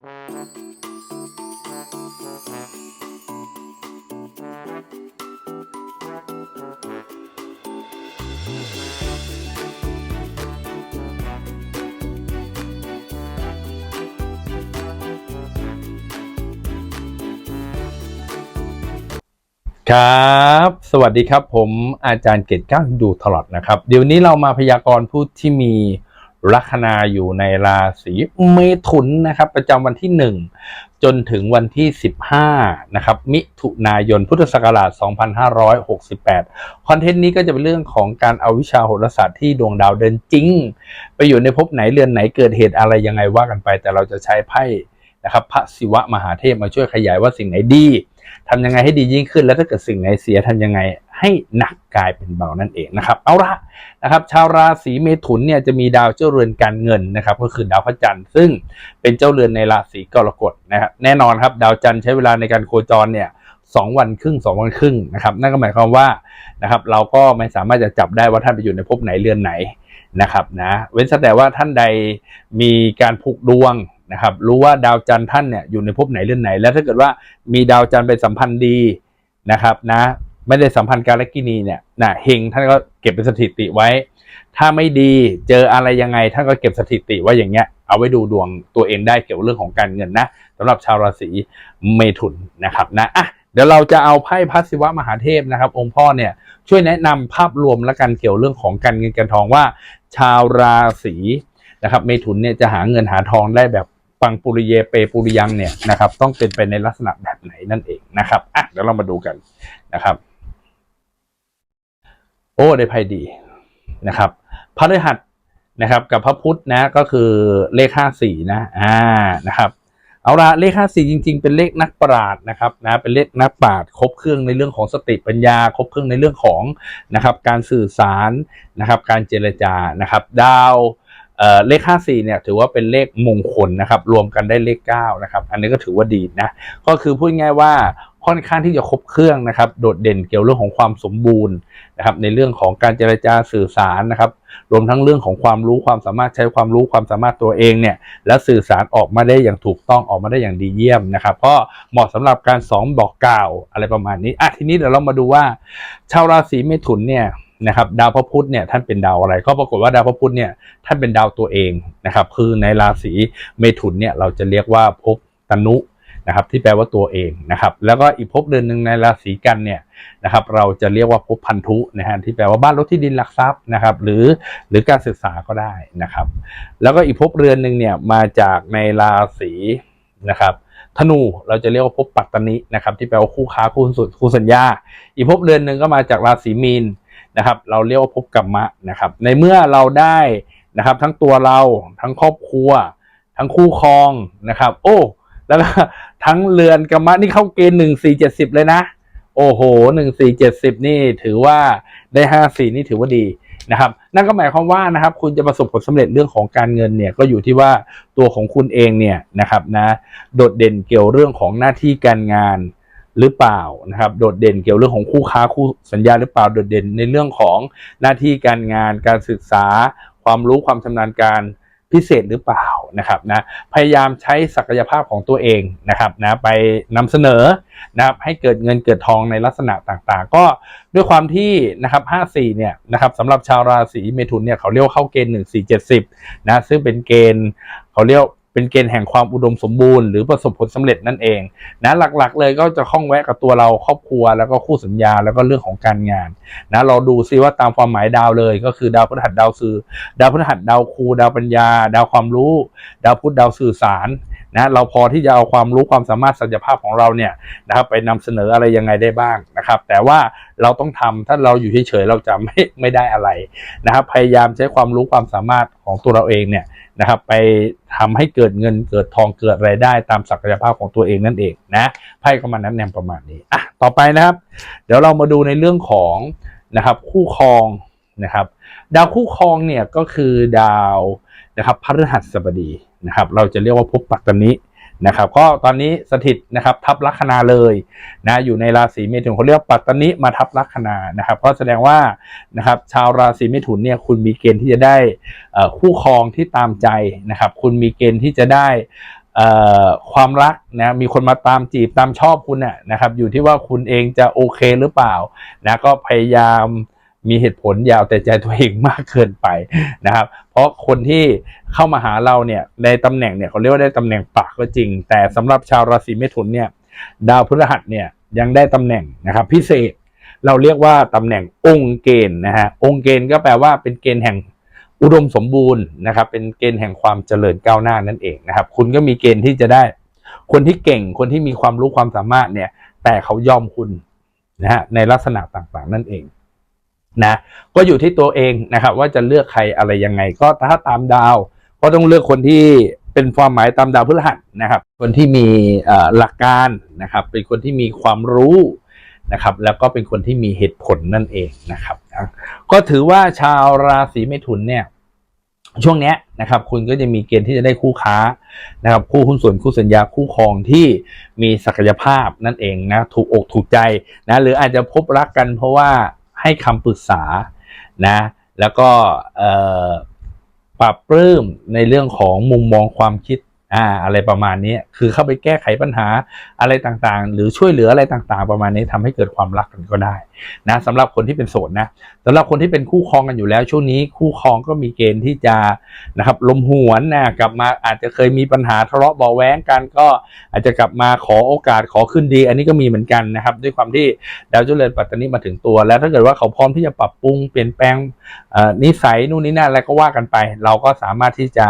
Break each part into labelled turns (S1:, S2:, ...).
S1: ครับ สวัสดีครับผมอาจารย์เกตก้าวดูตลอดนะครับ เดี๋ยวนี้เรามาพยากรณ์ผู้ที่มี ลัคนาอยู่ในราศีเมถุนนะครับ ประจำวันที่ 1 จนถึงวันที่ 15 นะครับ มิถุนายนพุทธศักราช 2568 คอนเทนต์นี้ก็จะเป็นเรื่องของการเอาวิชาโหราศาสตร์ที่ดวงดาวเดินจริง ไปอยู่ในภพไหนเรือนไหนเกิดเหตุอะไรยังไงว่ากันไป แต่เราจะใช้ไพ่นะครับพระศิวะมหาเทพมาช่วยขยายว่าสิ่งไหนดี ทำยังไงให้ดียิ่งขึ้น แล้วถ้าเกิดสิ่งไหนเสียทำยังไงให้หนักกลายเป็นเบานั่นเองนะครับ เอาละนะครับ ชาวราศีเมถุนเนี่ยจะมีดาวเจ้าเรือนการเงินนะครับ ก็คือดาวพระจันทร์ซึ่งเป็นเจ้าเรือนในราศีกรกฎนะครับแน่นอนครับ ดาวจันทร์ใช้เวลาในการโคจรเนี่ยสองวันครึ่งสองวันครึ่งนะครับ นั่นก็หมายความว่านะครับเราก็ไม่สามารถจะจับได้ว่าท่านไปอยู่ในภพไหนเรือนไหนนะครับนะเว้นแต่ว่าท่านใดมีการผูกดวง นะครับรู้ว่าดาวจันทร์ท่านเนี่ยอยู่ในภพไหนเรือนไหน แล้วถ้าเกิดว่ามีดาวจันทร์เป็นสัมพันธ์ดีนะครับนะไม่ได้สัมพันธ์กาลกินีเนี่ยนะเฮงท่านก็เก็บเป็นสถิติไว้ ถ้าไม่ดีเจออะไรยังไงท่านก็เก็บสถิติไว้อย่างเงี้ยเอาไว้ดูดวงตัวเองได้เกี่ยวกับเรื่องของการเงินนะสำหรับชาวราศีเมถุนนะครับนะอะเดี๋ยวเราจะเอาไพ่พระศิวะมหาเทพนะครับ องค์พ่อเนี่ยช่วยแนะนำภาพรวมและกันเกี่ยวเรื่องของการเงินการทองว่า ชาวราศีนะครับเมถุนเนี่ยจะหาเงินหาทองได้แบบ ปังปุริเยเปปุริยังเนี่ยนะครับต้องเป็นไปในลักษณะแบบไหนนั่นเองนะครับอะเดี๋ยวเรามาดูกันนะครับ โอ้ได้ไพ่ดีนะครับพระฤหัสนะครับกับพระพุธนะก็คือเลขห้าสี่นะอ่านะครับเอาละเลขห้าสี่จริง ๆ เป็นเลขนักปราชญ์นะครับนะเป็นเลขนักปราชญ์ครบเครื่องในเรื่องของสติปัญญา ครบเครื่องในเรื่องของนะครับการสื่อสารนะครับการเจรจานะครับ ดาว เลข 54 เนี่ยถือว่าเป็นเลขมงคลนะครับรวมกันได้เลข 9 นะครับ อันนี้ก็ถือว่าดีนะก็คือพูดง่ายว่าค่อนข้างที่จะครบเครื่องนะครับ โดดเด่นเกี่ยวเรื่องของความสมบูรณ์นะครับ ในเรื่องของการเจรจาสื่อสารนะครับ รวมทั้งเรื่องของความรู้ความสามารถใช้ความรู้ความสามารถตัวเองเนี่ย แล้วสื่อสารออกมาได้อย่างถูกต้องออกมาได้อย่างดีเยี่ยมนะครับ ก็เหมาะสำหรับการสอนบอกกล่าวอะไรประมาณนี้อะทีนี้เดี๋ยวเรามาดูว่า ชาวราศีเมถุนเนี่ย นะครับดาวพระพุธเนี่ยท่านเป็นดาวอะไร ก็ปรากฏว่าดาวพระพุธเนี่ยท่านเป็นดาวตัวเองนะครับคือในราศีเมถุนเนี่ยเราจะเรียกว่าภพตนุนะครับที่แปลว่าตัวเองนะครับแล้วก็อีกภพเดือนหนึ่งในราศีกันเนี่ยนะครับเราจะเรียกว่าภพพันธุนะฮะที่แปลว่าบ้านรถที่ดินหลักทรัพย์นะครับหรือหรือการศึกษาก็ได้นะครับ แล้วก็อีกภพเรือนหนึ่งเนี่ยมาจากในราศีนะครับธนูเราจะเรียกว่าภพปัตตนินะครับที่แปลว่าคู่ค้าคู่สุดคู่สัญญา อีกภพเรือนหนึ่งก็มาจากราศีมีน นะครับ เราเรียกว่าภพกรรมะนะครับ ในเมื่อเราได้นะครับ ทั้งตัวเราทั้งครอบครัว ทั้งคู่ครองนะครับ โอ้แล้วก็ทั้งเรือนกรรมะนี่เข้าเกณฑ์หนึ่งสี่เจ็ดสิบเลยนะ โอ้โหหนึ่งสี่เจ็ดสิบนี่ถือว่าได้ห้าสี่นี่ถือว่าดีนะครับ นั่นก็หมายความว่านะครับ คุณจะประสบผลสำเร็จเรื่องของการเงินเนี่ยก็อยู่ที่ว่าตัวของคุณเองเนี่ยนะครับนะโดดเด่นเกี่ยวเรื่องของหน้าที่การงาน หรือเปล่านะครับ โดดเด่นเกี่ยวเรื่องของคู่ค้าคู่สัญญาหรือเปล่า โดดเด่นในเรื่องของหน้าที่การงานการศึกษา ความรู้ความชำนาญการพิเศษหรือเปล่านะครับนะพยายามใช้ศักยภาพของตัวเองนะครับนะไปนำเสนอนะครับให้เกิดเงินเกิดทองในลักษณะต่างๆ ก็ด้วยความที่นะครับ54เนี่ยนะครับสำหรับชาวราศีเมถุนเนี่ยเขาเรียกเข้าเกณฑ์ 1470นะซึ่งเป็นเกณฑ์เขาเรียก เป็นเกณฑ์แห่งความอุดมสมบูรณ์หรือประสบผลสำเร็จนั่นเองนะหลักๆ เลยก็จะข้องแวะกับตัวเราครอบครัวแล้วก็คู่สัญญาแล้วก็เรื่องของการงานนะเราดูซิว่าตามความหมายดาวเลยก็คือดาวพฤหัสดาวสื่อ ดาวพฤหัสดาวครูดาวปัญญา ดาวความรู้ ดาวพุธดาวสื่อสารนะเราพอที่จะเอาความรู้ความสามารถศักยภาพของเราเนี่ยนะครับไปนำเสนออะไรยังไงได้บ้างนะครับ แต่ว่าเราต้องทำถ้าเราอยู่เฉยๆเราจะไม่ไม่ได้อะไรนะครับพยายามใช้ความรู้ความสามารถของตัวเราเองเนี่ย นะครับไปทำให้เกิดเงินเกิดทองเกิดรายได้ตามศักยภาพของตัวเองนั่นเองนะไพ่ก็มาแนะนำประมาณนี้อะต่อไปนะครับ เดี๋ยวเรามาดูในเรื่องของนะครับคู่ครองนะครับ ดาวคู่ครองเนี่ยก็คือดาวนะครับพฤหัสบดีนะครับ เราจะเรียกว่าภพปัตตนิ นะครับก็ตอนนี้สถิตนะครับทับลัคนาเลยนะอยู่ในราศีเมถุนเขาเรียกปัตตนิมาทับลัคนานะครับก็แสดงว่านะครับชาวราศีเมถุนเนี่ยคุณมีเกณฑ์ที่จะได้คู่ครองที่ตามใจนะครับคุณมีเกณฑ์ที่จะได้ความรักนะมีคนมาตามจีบตามชอบคุณน่ะนะครับอยู่ที่ว่าคุณเองจะโอเคหรือเปล่านะก็พยายาม มีเหตุผลยาวแต่ใจตัวเองมากเกินไปนะครับ เพราะคนที่เข้ามาหาเราเนี่ยในตำแหน่งเนี่ยเขาเรียกว่าได้ตำแหน่งปากก็จริง แต่สำหรับชาวราศีเมถุนเนี่ยดาวพฤหัสเนี่ยยังได้ตำแหน่งนะครับพิเศษเราเรียกว่าตำแหน่งองค์เกณฑ์นะฮะองค์เกณฑ์ก็แปลว่าเป็นเกณฑ์แห่งอุดมสมบูรณ์นะครับ เป็นเกณฑ์แห่งความเจริญก้าวหน้านั่นเองนะครับ คุณก็มีเกณฑ์ที่จะได้ คนที่เก่งคนที่มีความรู้ความสามารถเนี่ย แต่เขายอมคุณนะฮะในลักษณะต่างๆ นั่นเอง นะก็อยู่ที่ตัวเองนะครับว่าจะเลือกใครอะไรยังไง ก็ถ้าตามดาว ก็ต้องเลือกคนที่เป็นความหมายตามดาวพฤหัสนะครับ คนที่มีหลักการนะครับ เป็นคนที่มีความรู้นะครับ แล้วก็เป็นคนที่มีเหตุผลนั่นเองนะครับนะก็ถือว่าชาวราศีเมถุนเนี่ยช่วงนี้นะครับคุณก็จะมีเกณฑ์ที่จะได้คู่ค้านะครับคู่หุ้นส่วนคู่สัญญาคู่ครองที่มีศักยภาพนั่นเองนะถูกอกถูกใจนะหรืออาจจะพบรักกันเพราะว่า ให้คำปรึกษานะแล้วก็ปรับปลื้มในเรื่องของมุมมองความคิด อ่าอะไรประมาณนี้คือเข้าไปแก้ไขปัญหาอะไรต่างๆ หรือช่วยเหลืออะไรต่างๆ ประมาณนี้ทำให้เกิดความรักกันก็ได้นะสำหรับคนที่เป็นโสดนะสำหรับคนที่เป็นคู่ครองกันอยู่แล้ว ช่วงนี้คู่ครองก็มีเกณฑ์ที่จะนะครับลมหวนนะกลับมาอาจจะเคยมีปัญหาทะเลาะเบาะแว้งกันก็อาจจะกลับมาขอโอกาสขอขึ้นดี อันนี้ก็มีเหมือนกันนะครับ ด้วยความที่ดาวเจริญปัตตานีมาถึงตัว แล้วถ้าเกิดว่าเขาพร้อมที่จะปรับปรุงเปลี่ยนแปลงนิสัยนู่นนี่นั่นอะไรก็ว่ากันไป เราก็สามารถที่จะ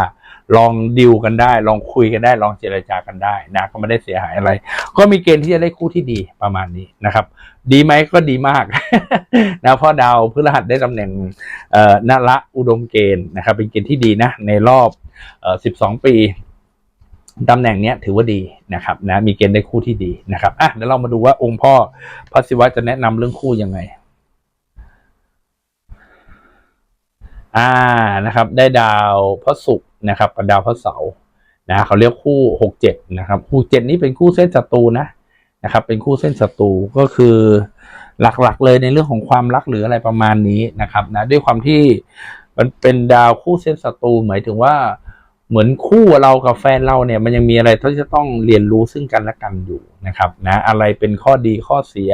S1: ลองดิวกันได้ ลองคุยกันได้ ลองเจรจากันได้นะก็ไม่ได้เสียหายอะไร ก็มีเกณฑ์ที่จะได้คู่ที่ดีประมาณนี้นะครับ ดีไหมก็ดีมากนะเพราะดาวพฤหัสได้ตำแหน่งนาระอุดมเกณฑ์นะครับ เป็นเกณฑ์ที่ดีนะ ในรอบออ12 ปีตำแหน่งเนี้ยถือว่าดีนะครับนะมีเกณฑ์ได้คู่ที่ดีนะครับอะเดี๋ยวเรามาดูว่าองค์พ่อพระศิวะจะแนะนำเรื่องคู่ยังไง อ่านะครับ ได้ดาวพระศุกร์ นะครับกับดาวพระเสาร์นะเขาเรียกคู่หกเจ็ดนะครับ คู่เจ็ดนี้เป็นคู่เส้นศัตรูนะนะครับ เป็นคู่เส้นศัตรูก็คือหลักๆเลยในเรื่องของความรักหรืออะไรประมาณนี้นะครับนะด้วยความที่มันเป็นดาวคู่เส้นศัตรูหมายถึงว่าเหมือนคู่เรากับแฟนเราเนี่ยมันยังมีอะไรที่จะต้องเรียนรู้ซึ่งกันและกันอยู่นะครับนะอะไรเป็นข้อดีข้อเสีย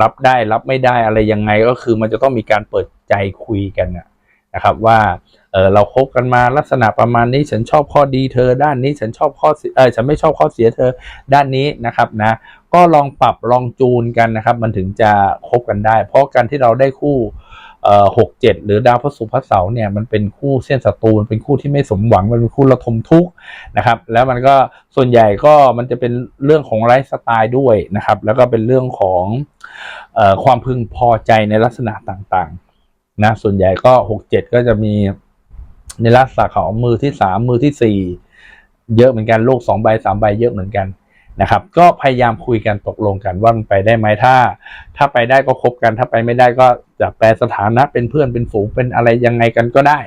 S1: รับได้รับไม่ได้อะไรยังไงก็คือมันจะต้องมีการเปิดใจคุยกันนะ นะครับว่าเออเราคบกันมาลักษณะประมาณนี้ฉันชอบข้อดีเธอ ด้านนี้ฉันชอบข้อเสียเออฉันไม่ชอบข้อเสียเธอด้านนี้นะครับนะก็ลองปรับลองจูนกันนะครับ มันถึงจะคบกันได้ เพราะการที่เราได้คู่เอ่อหกเจ็ดหรือดาวพระศุกร์พระเสาร์เนี่ยมันเป็นคู่เส้นศัตรูเป็นคู่ที่ไม่สมหวังมันเป็นคู่ระทมทุกข์นะครับ แล้วมันก็ส่วนใหญ่ก็มันจะเป็นเรื่องของไลฟ์สไตล์ด้วยนะครับ แล้วก็เป็นเรื่องของเอ่อความพึงพอใจในลักษณะต่างๆ นะส่วนใหญ่ก็หกเจ็ดก็จะมีในลักษณะของมือที่สามมือที่สี่เยอะเหมือนกันโลกสองใบสามใบเยอะเหมือนกันนะครับ ก็พยายามคุยกันตกลงกันว่ามันไปได้ไหมถ้า ถ้าไปได้ก็คบกันถ้าไปไม่ได้ก็จะแปลสถานะเป็นเพื่อนเป็นฝูงเป็นอะไรยังไงกันก็ได้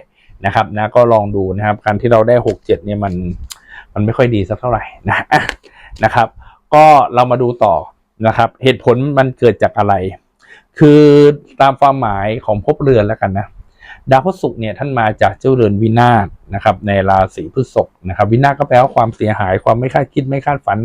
S1: นะครับนะก็ลองดูนะครับการที่เราได้หกเจ็ดเนี่ยมันมันไม่ค่อยดีสักเท่าไหร่นะนะครับ ก็เรามาดูต่อนะครับ เหตุผลมันเกิดจากอะไร คือตามความหมายของภพเรือนแล้วกันนะดาวพฤหัสเนี่ยท่านมาจากเจ้าเรือนวินาศนะครับ ในราศีพฤษภนะครับ วินาศก็แปลว่าความเสียหายความไม่คาดคิดไม่คาดฝัน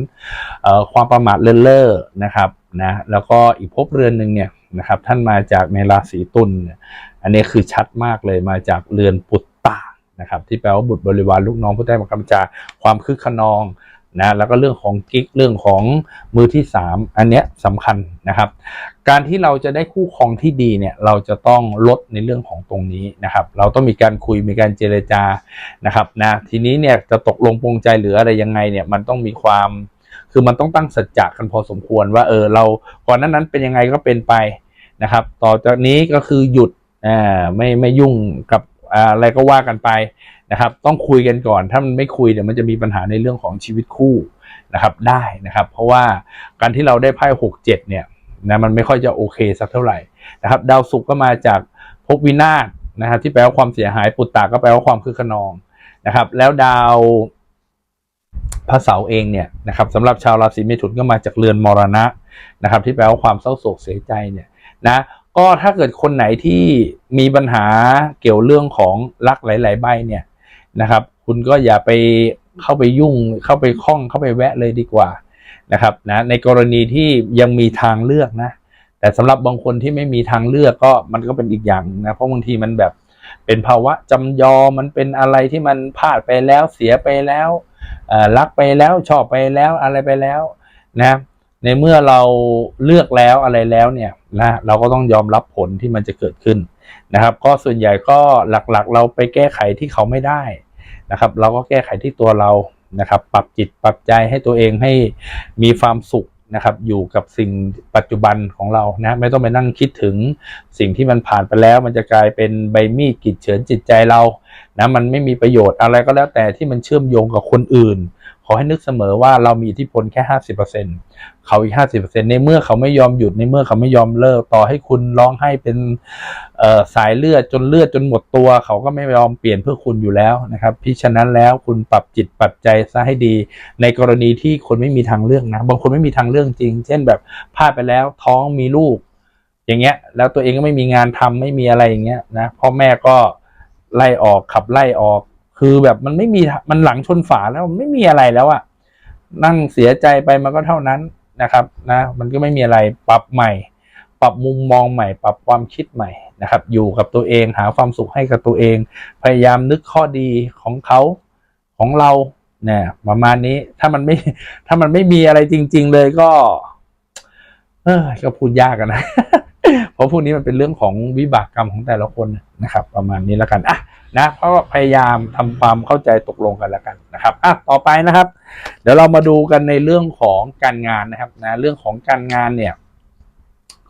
S1: เอ่อความประมาทเลินเล่อนะครับนะแล้วก็อีกภพเรือนหนึ่งเนี่ยนะครับ ท่านมาจากในราศีตุลเนี่ยอันนี้คือชัดมากเลยมาจากเรือนปุตตะนะครับที่แปลว่าบุตรบริวารลูกน้องผู้ใต้บังคับบัญชาความคึกขนอง นะแล้วก็เรื่องของกิ๊กเรื่องของมือที่สามอันเนี้ยสำคัญนะครับ การที่เราจะได้คู่ครองที่ดีเนี่ยเราจะต้องลดในเรื่องของตรงนี้นะครับ เราต้องมีการคุยมีการเจรจานะครับนะทีนี้เนี่ยจะตกลงปรงใจหรืออะไรยังไงเนี่ยมันต้องมีความคือมันต้องตั้งสัจจะกันพอสมควรว่าเออเราก่อนนั้นนั้นเป็นยังไงก็เป็นไปนะครับ ต่อจากนี้ก็คือหยุดอ่าไม่ไม่ยุ่งกับ อะไรก็ว่ากันไปนะครับ ต้องคุยกันก่อน ถ้ามันไม่คุยเดี๋ยวมันจะมีปัญหาในเรื่องของชีวิตคู่นะครับได้นะครับ เพราะว่าการที่เราได้ไพ่หกเจ็ดเนี่ยนะมันไม่ค่อยจะโอเคสักเท่าไหร่นะครับดาวศุกร์ก็มาจากภพวินาศนะครับที่แปลว่าความเสียหายปุตตะก็แปลว่าความคึกขนองนะครับ แล้วดาวพระเสาร์เองเนี่ยนะครับสำหรับชาวราศีเมถุนก็มาจากเรือนมรณะนะครับ ที่แปลว่าความเศร้าโศกเสียใจเนี่ยนะ ก็ถ้าเกิดคนไหนที่มีปัญหาเกี่ยวเรื่องของรักหลาย ๆ ใบเนี่ยนะครับ คุณก็อย่าไปเข้าไปยุ่งเข้าไปคล้องเข้าไปแวะเลยดีกว่านะครับนะในกรณีที่ยังมีทางเลือกนะ แต่สำหรับบางคนที่ไม่มีทางเลือกก็มันก็เป็นอีกอย่างนะเพราะบางทีมันแบบเป็นภาวะจำยอมันเป็นอะไรที่มันพลาดไปแล้วเสียไปแล้วรักไปแล้วชอบไปแล้วอะไรไปแล้วนะ ในเมื่อเราเลือกแล้วอะไรแล้วเนี่ยนะเราก็ต้องยอมรับผลที่มันจะเกิดขึ้นนะครับ ก็ส่วนใหญ่ก็หลักๆ เราไปแก้ไขที่เขาไม่ได้นะครับ เราก็แก้ไขที่ตัวเรานะครับ ปรับจิตปรับใจให้ตัวเองให้มีความสุขนะครับ อยู่กับสิ่งปัจจุบันของเรานะไม่ต้องไปนั่งคิดถึงสิ่งที่มันผ่านไปแล้ว มันจะกลายเป็นใบมีดกรีดเฉือนจิตใจเรานะมันไม่มีประโยชน์อะไรก็แล้วแต่ที่มันเชื่อมโยงกับคนอื่น อให้นึกเสมอว่าเรามีอิทธิพลแค่ห้าสิบเปอร์เซ็นเขาอีกห้าสิบเปอร์เซ็นในเมื่อเขาไม่ยอมหยุดในเมื่อเขาไม่ยอมเลิกต่อให้คุณร้องให้เป็นเสายเลือดจนเลือดจนหมดตัว เขาก็ไม่ยอมเปลี่ยนเพื่อคุณอยู่แล้วนะครับพิฉะนั้นแล้วคุณปรับจิตปรับใจซะให้ดี ในกรณีที่คนไม่มีทางเลือกนะบางคนไม่มีทางเลือกจริง เช่นแบบพลาดไปแล้วท้องมีลูก อย่างเงี้ย แล้วตัวเองก็ไม่มีงานทำไม่มีอะไรอย่างเงี้ยนะพ่อแม่ก็ไล่ออกขับไล่ออก คือแบบมันไม่มีมันหลังชนฝาแล้วไม่มีอะไรแล้วอะนั่งเสียใจไปมันก็เท่านั้นนะครับนะ มันก็ไม่มีอะไรปรับใหม่ ปรับมุมมองใหม่ ปรับความคิดใหม่นะครับ อยู่กับตัวเองหาความสุขให้กับตัวเอง พยายามนึกข้อดีของเขาของเราเนี่ยประมาณนี้ถ้ามันไม่ ถ้ามันไม่มีอะไรจริง ๆ เลยก็ เออก็พูดยากนนะเพราะพวกนี้มันเป็นเรื่องของวิบากกรรมของแต่ละคนนะครับ ประมาณนี้แล้วกันอะ นะเพราะว่าพยายามทำความเข้าใจตกลงกันแล้วกันนะครับอะต่อไปนะครับ เดี๋ยวเรามาดูกันในเรื่องของการงานนะครับนะเรื่องของการงานเนี่ย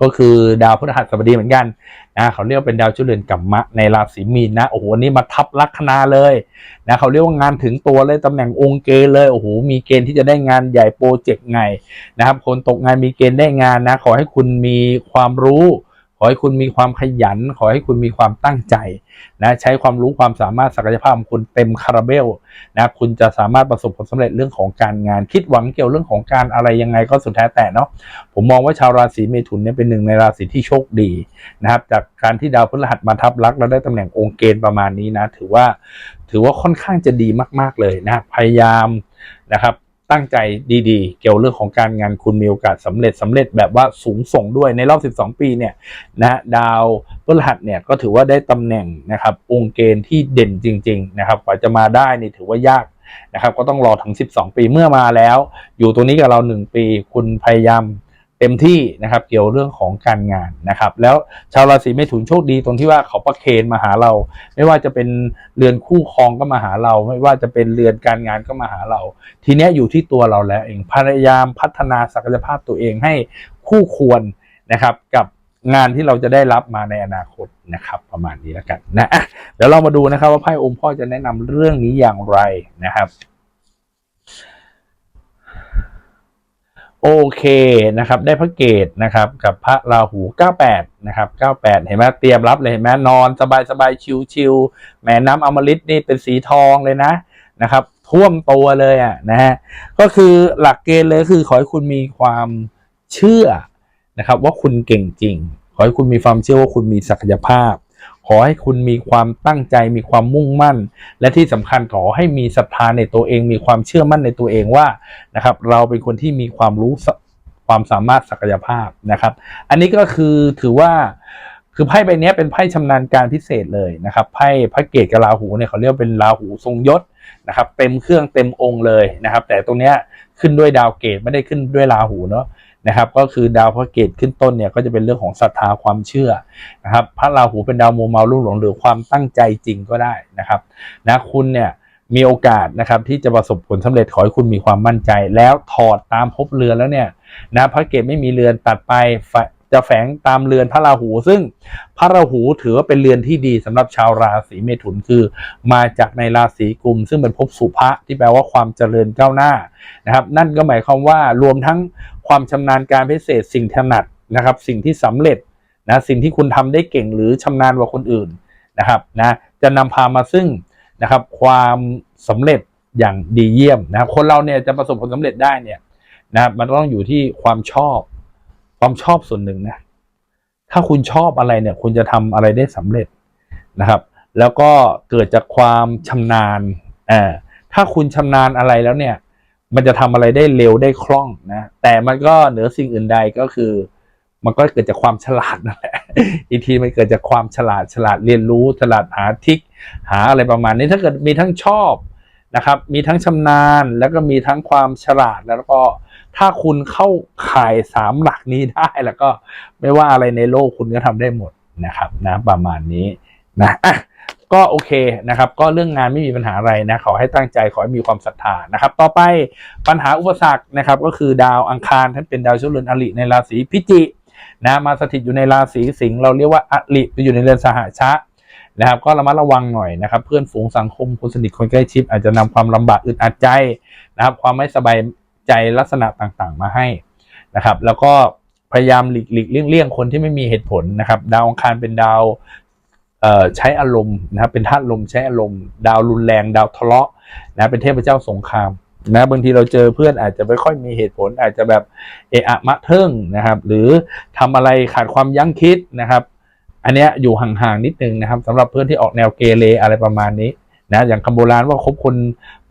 S1: ก็คือดาวพฤหัสบดีเหมือนกันนะเขาเรียกเป็นดาวจุเรือนกัมมะในราศีมีนนะโอ้โหนนี้มาทับลัคนาเลยนะเขาเรียกว่างานถึงตัวเลยตำแหน่งองค์เกณฑ์เลยโอ้โหมีเกณฑ์ที่จะได้งานใหญ่โปรเจกต์ไงนะครับ คนตกงานมีเกณฑ์ได้งานนะ ขอให้คุณมีความรู้ ขอให้คุณมีความขยัน ขอให้คุณมีความตั้งใจนะใช้ความรู้ความสามารถศักยภาพของคุณเต็มคาราเบลนะคุณจะสามารถประสบผลสำเร็จเรื่องของการงาน คิดหวังเกี่ยวเรื่องของการอะไรยังไงก็สุดแท้แต่เนาะผมมองว่าชาวราศีเมถุนเนี่ยเป็นหนึ่งในราศีที่โชคดีนะครับจากการที่ดาวพฤหัสมาทับลักแล้วได้ตำแหน่งองค์เกณฑ์ประมาณนี้นะถือว่าถือว่าค่อนข้างจะดีมาก ๆเลยนะพยายามนะครับ ตั้งใจดี ๆ เกี่ยวเรื่องของการงานคุณมีโอกาสสำเร็จสำเร็จแบบว่าสูงส่งด้วยในรอบ 12 ปีเนี่ยนะดาวพฤหัสเนี่ยก็ถือว่าได้ตำแหน่งนะครับองค์เกณฑ์ที่เด่นจริง ๆ นะครับกว่าจะมาได้นี่ถือว่ายากนะครับก็ต้องรอถึง 12 ปีเมื่อมาแล้ว อยู่ตรงนี้กับเรา 1 ปี คุณพยายาม เต็มที่นะครับเกี่ยวเรื่องของการงานนะครับแล้วชาวราศีเมถุนโชคดีตรงที่ว่าเขาประเคนมาหาเรา ไม่ว่าจะเป็นเรือนคู่ครองก็มาหาเรา ไม่ว่าจะเป็นเรือนการงานก็มาหาเรา ทีนี้อยู่ที่ตัวเราแล้วเองพยายามพัฒนาศักยภาพตัวเองให้คู่ควรนะครับกับงานที่เราจะได้รับมาในอนาคตนะครับ ประมาณนี้แล้วกันนะเดี๋ยวเรามาดูนะครับว่าไพ่องค์พ่อจะแนะนำเรื่องนี้อย่างไรนะครับ โอเคนะครับ ได้พระเกตนะครับ กับพระราหู 98 นะครับ 98 เห็นไหมเตรียมรับเลยเห็นไหมนอนสบายสบายชิวชิวๆแม่น้ำอมฤตนี่เป็นสีทองเลยนะนะครับ ท่วมตัวเลยอะนะฮะก็คือหลักเกณฑ์เลยคือขอให้คุณมีความเชื่อนะครับ ว่าคุณเก่งจริง ขอให้คุณมีความเชื่อว่าคุณมีศักยภาพ อให้คุณมีความตั้งใจมีความมุ่งมั่น และที่สำคัญขอให้มีศรัทธาในตัวเอง มีความเชื่อมั่นในตัวเองว่านะครับ เราเป็นคนที่มีความรู้ความสามารถศักยภาพนะครับ อันนี้ก็คือถือว่าคือไพ่ใบนี้เป็นไพ่ชำนาญการพิเศษเลยนะครับไพ่พระเกศกับราหูเนี่ยเขาเรียกเป็นราหูทรงยศนะครับ เต็มเครื่องเต็มองค์เลยนะครับ แต่ตรงเนี้ยขึ้นด้วยดาวเกตไม่ได้ขึ้นด้วยราหูเนาะ นะครับ ก็คือดาวพระเกตขึ้นต้นเนี่ยก็จะเป็นเรื่องของศรัทธาความเชื่อนะครับ พระราหูเป็นดาวโมวเมาลุ่งหลงหรือความตั้งใจจริงก็ได้นะครับนะคุณเนี่ยมีโอกาสนะครับที่จะประสบผลสำเร็จขอให้คุณมีความมั่นใจ แล้วถอดตามภพเรือนแล้วเนี่ยนะพระเกตไม่มีเรือนตัดไปฝ จะแฝงตามเรือนพระราหู ซึ่งพระราหูถือว่าเป็นเรือนที่ดีสำหรับชาวราศีเมถุนคือ มาจากในราศีกุม ซึ่งเป็นภพสุภะที่แปลว่าความเจริญก้าวหน้านะครับ นั่นก็หมายความว่ารวมทั้งความชำนาญการพิเศษสิ่งถนัดนะครับ สิ่งที่สำเร็จนะสิ่งที่คุณทำได้เก่งหรือชำนาญกว่าคนอื่นนะครับนะจะนำพามาซึ่งนะครับความสำเร็จอย่างดีเยี่ยมนะครับคนเราเนี่ยจะประสบผลสำเร็จได้เนี่ยนะครับมันต้องอยู่ที่ความชอบ ความชอบส่วนหนึ่งนะ ถ้าคุณชอบอะไรเนี่ย คุณจะทำอะไรได้สำเร็จนะครับ แล้วก็เกิดจากความชำนาญอ่าถ้าคุณชำนาญอะไรแล้วเนี่ย มันจะทำอะไรได้เร็วได้คล่องนะ แต่มันก็เหนือสิ่งอื่นใดก็คือ มันก็เกิดจากความฉลาดนั่นแหละ อีกทีมันเกิดจากความฉลาดฉลาดเรียนรู้ฉลาดหาทิก หาอะไรประมาณนี้ถ้าเกิดมีทั้งชอบนะครับ มีทั้งชำนาญแล้วก็มีทั้งความฉลาดแล้วก็ ถ้าคุณเข้าข่ายสามหลักนี้ได้แล้วก็ไม่ว่าอะไรในโลกคุณก็ทำได้หมดนะครับนะประมาณนี้นะอะก็โอเคนะครับ ก็เรื่องงานไม่มีปัญหาอะไรนะขอให้ตั้งใจขอให้มีความศรัทธานะครับ ต่อไปปัญหาอุปสรรคนะครับ ก็คือดาวอังคารท่านเป็นดาวชื้อเรือนอริในราศีพิจินะมาสถิตอยู่ในราศีสิงห์เราเรียกว่าอริไปอยู่ในเรือนสหชะนะครับ ก็ระมัดระวังหน่อยนะครับ เพื่อนฝูงสังคมคนสนิทคนใกล้ชิดอาจจะนำความลำบากอึดอัดใจนะครับ ความไม่สบาย ใจลักษณะต่างๆ มาให้นะครับ แล้วก็พยายามหลีกเลี่ยงคนที่ไม่มีเหตุผลนะครับ ดาวอังคารเป็นดาวใช้อารมณ์นะครับเป็นธาตุลมใช้อารมณ์ ดาวรุนแรง ดาวทะเลาะนะเป็นเทพเจ้าสงครามนะบางทีเราเจอเพื่อนอาจจะไม่ค่อยมีเหตุผล อาจจะแบบเอะอะมะเทิงนะครับ หรือทำอะไรขาดความยั้งคิดนะครับ อันเนี้ยอยู่ห่างๆนิดนึงนะครับสำหรับเพื่อนที่ออกแนวเกเรอะไรประมาณนี้ นะอย่างคำโบราณว่าคบคน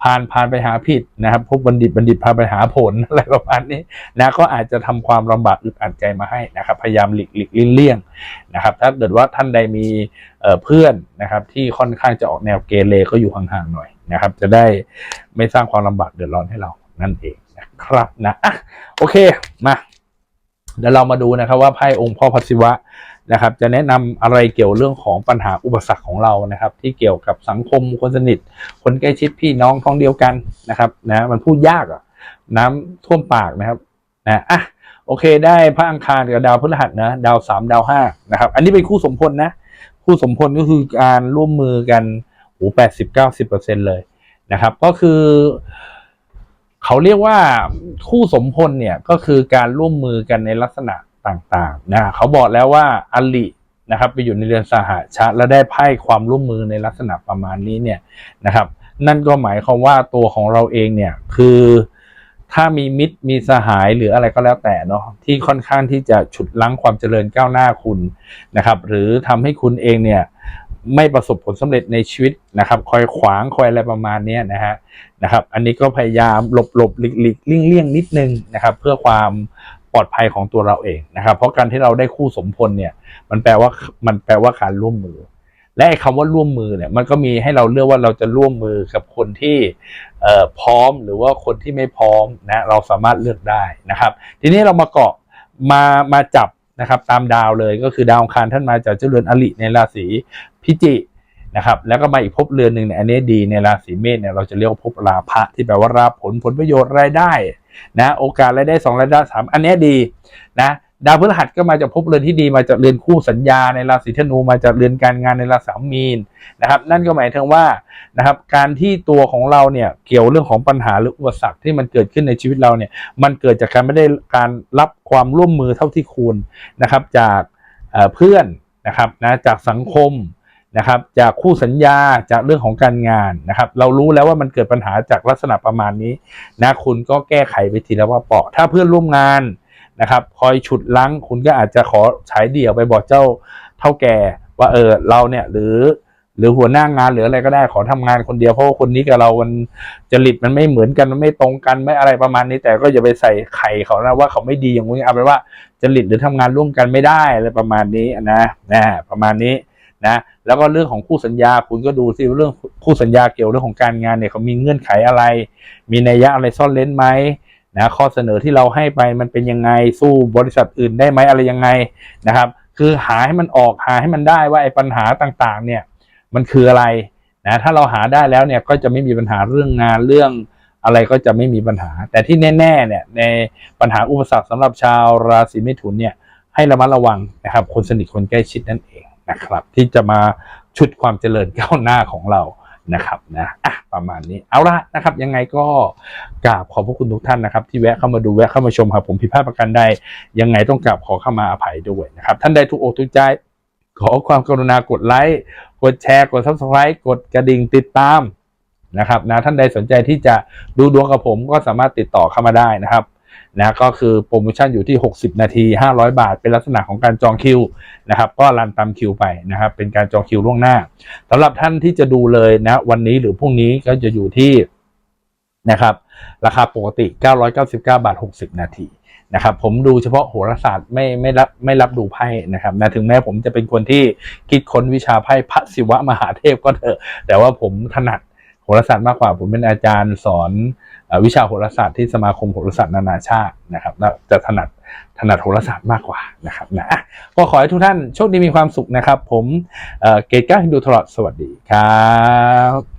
S1: พานพานไปหาผิดนะครับพบบัณฑิตบัณฑิตพาไปหาผลอะไรประมาณนี้นะก็อาจจะทำความลำบากอึดอัดใจมาให้นะครับ พยายามหลีกหลีกเลี่ยงนะครับ ถ้าเกิดว่าท่านใดมีเอ่อเพื่อนนะครับ ที่ค่อนข้างจะออกแนวเกเรก็อยู่ห่างๆหน่อยนะครับ จะได้ไม่สร้างความลำบากเดือดร้อนให้เรานั่นเองนะครับนะอะโอเคมาเดี๋ยวเรามาดูนะครับว่าไพ่องค์พ่อพระศิวะ นะครับ จะแนะนำอะไรเกี่ยวเรื่องของปัญหาอุปสรรคของเรานะครับ ที่เกี่ยวกับสังคมคนสนิท คนใกล้ชิดพี่น้องท้องเดียวกันนะครับนะมันพูดยากอะน้ำท่วมปากนะครับนะอะโอเค ได้พระอังคารกับดาวพฤหัสนะดาวสามดาวห้านะครับอันนี้เป็นคู่สมพลนะคู่สมพลก็คือการร่วมมือกันโอ้แปดสิบเก้าสิบเปอร์เซ็นเลยนะครับ ก็คือ เขาเรียกว่าคู่สมพลเนี่ยก็คือการร่วมมือกันในลักษณะ ต่างๆนะเขาบอกแล้วว่าอลินะครับไปอยู่ในเรือนสหชาและได้ไพ่ความร่วมมือในลักษณะประมาณนี้เนี่ยนะครับ นั่นก็หมายความว่าตัวของเราเองเนี่ยคือถ้ามีมิตรมีสหายหรืออะไรก็แล้วแต่เนาะที่ค่อนข้างที่จะฉุดลั้งความเจริญก้าวหน้าคุณนะครับ หรือทำให้คุณเองเนี่ยไม่ประสบผลสำเร็จในชีวิตนะครับ คอยขวางคอยอะไรประมาณนี้นะฮะนะครับ อันนี้ก็พยายามหลบหลบหลีกหลีกเลี่ยงเลี่ยงนิดนึงนะครับ เพื่อความ ปลอดภัยของตัวเราเองนะครับ เพราะการที่เราได้คู่สมพลเนี่ย มันแปลว่ามันแปลว่าการร่วมมือ และไอ้คำว่าร่วมมือเนี่ย มันก็มีให้เราเลือกว่าเราจะร่วมมือกับคนที่พร้อมหรือว่าคนที่ไม่พร้อมนะเราสามารถเลือกได้นะครับ ทีนี้เรามาเกาะมามาจับนะครับตามดาวเลยก็คือดาวองคารท่านมาจากเจ้าเรือนอลิในราศีพิจิ นะครับแล้วก็มาอีกภพเรือนหนึ่งเนี่ยอันนี้ดีในราศีเมษเนี่ยเราจะเรียกว่าภพราภะที่แปลว่ารับผลผลประโยชน์รายได้นะโอกาสรายได้สองรายได้สามอันนี้ดีนะดาวพฤหัสก็มาจากภพเรือนที่ดีมาจากเรือนคู่สัญญาในราศีธนูมาจากเรือนการงานในราศีมีนนะครับนั่นก็หมายถึงว่านะครับการที่ตัวของเราเนี่ยเกี่ยวเรื่องของปัญหาหรืออุปสรรคที่มันเกิดขึ้นในชีวิตเราเนี่ยมันเกิดจากการไม่ได้การรับความร่วมมือเท่าที่ควรนะครับจากเอ่อเพื่อนนะครับนะจากสังคม นะครับ จากคู่สัญญาจากเรื่องของการงานนะครับ เรารู้แล้วว่ามันเกิดปัญหาจากลักษณะประมาณนี้นะคุณก็แก้ไขไปทีละว่าเปาะถ้าเพื่อนร่วมงานนะครับ คอยฉุดลั้งคุณก็อาจจะขอฉายเดี่ยวไปบอกเจ้าเท่าแก่ว่าเออเราเนี่ยหรือหรือหัวหน้างานหรืออะไรก็ได้ขอทำงานคนเดียวเพราะว่าคนนี้กับเรามันจริตมันไม่เหมือนกันมันไม่ตรงกันไม่อะไรประมาณนี้แต่ก็อย่าไปใส่ไข่เขานะว่าเขาไม่ดีอย่างนี้เอาเป็นว่าจริตหรือทำงานร่วมกันไม่ได้อะไรประมาณนี้นะนะประมาณนี้ นะแล้วก็เรื่องของคู่สัญญาคุณก็ดูซิเรื่องคู่สัญญาเกี่ยวเรื่องของการงานเนี่ยเขามีเงื่อนไขอะไร มีนัยยะอะไรซ่อนเล้นไหมนะข้อเสนอที่เราให้ไปมันเป็นยังไงสู้บริษัทอื่นได้ไหมอะไรยังไงนะครับ คือหาให้มันออกหาให้มันได้ว่าไอ้ปัญหาต่างๆ เนี่ยมันคืออะไรนะถ้าเราหาได้แล้วเนี่ยก็จะไม่มีปัญหาเรื่องงานเรื่องอะไรก็จะไม่มีปัญหา แต่ที่แน่ๆเนี่ยในปัญหาอุปสรรคสำหรับชาวราศีมิถุนเนี่ยให้ระมัดระวังนะครับคนสนิทคนใกล้ชิดนั่นเอง นะครับ ที่จะมาชุดความเจริญก้าวหน้าของเรานะครับนะอะประมาณนี้เอาละนะครับ ยังไงก็กราบขอบพระคุณทุกท่านนะครับ ที่แวะเข้ามาดูแวะเข้ามาชมครับผมผิดพลาดประการใดยังไงต้องกราบขอเข้ามาอภัยด้วยนะครับ ท่านใดทุกอกทุกใจขอความกรุณากดไลค์กดแชร์กด subscribe กดกระดิ่งติดตามนะครับนะท่านใดสนใจที่จะดูดวงกับผมก็สามารถติดต่อเข้ามาได้นะครับ นะก็คือโปรโมชั่นอยู่ที่ 60 นาที 500 บาท เป็นลักษณะของการจองคิวนะครับก็รันตามคิวไปนะครับเป็นการจองคิวล่วงหน้าสำหรับท่านที่จะดูเลยนะวันนี้หรือพรุ่งนี้ก็จะอยู่ที่นะครับราคาปกติ 999 บาท 60 นาทีนะครับผมดูเฉพาะโหราศาสตร์ไม่ไม่รับไม่รับดูไพ่นะครับนะถึงแม้ผมจะเป็นคนที่คิดค้นวิชาไพ่พระศิวะมหาเทพก็เถอะ แต่ว่าผมถนัด หราศาสตร์มากกว่า ผมเป็นอาจารย์สอนอวิชาโหราศาสตร์ที่สมาคมโหราศาสตร์นานาชาตินะครับจะถนัดถนัดโหราศาสตร์มากกว่านะครับนะอะก็ขอให้ทุกท่านโชคดีมีความสุขนะครับ ผมเเกตก้าฮินดูทรอดสวัสดีครับ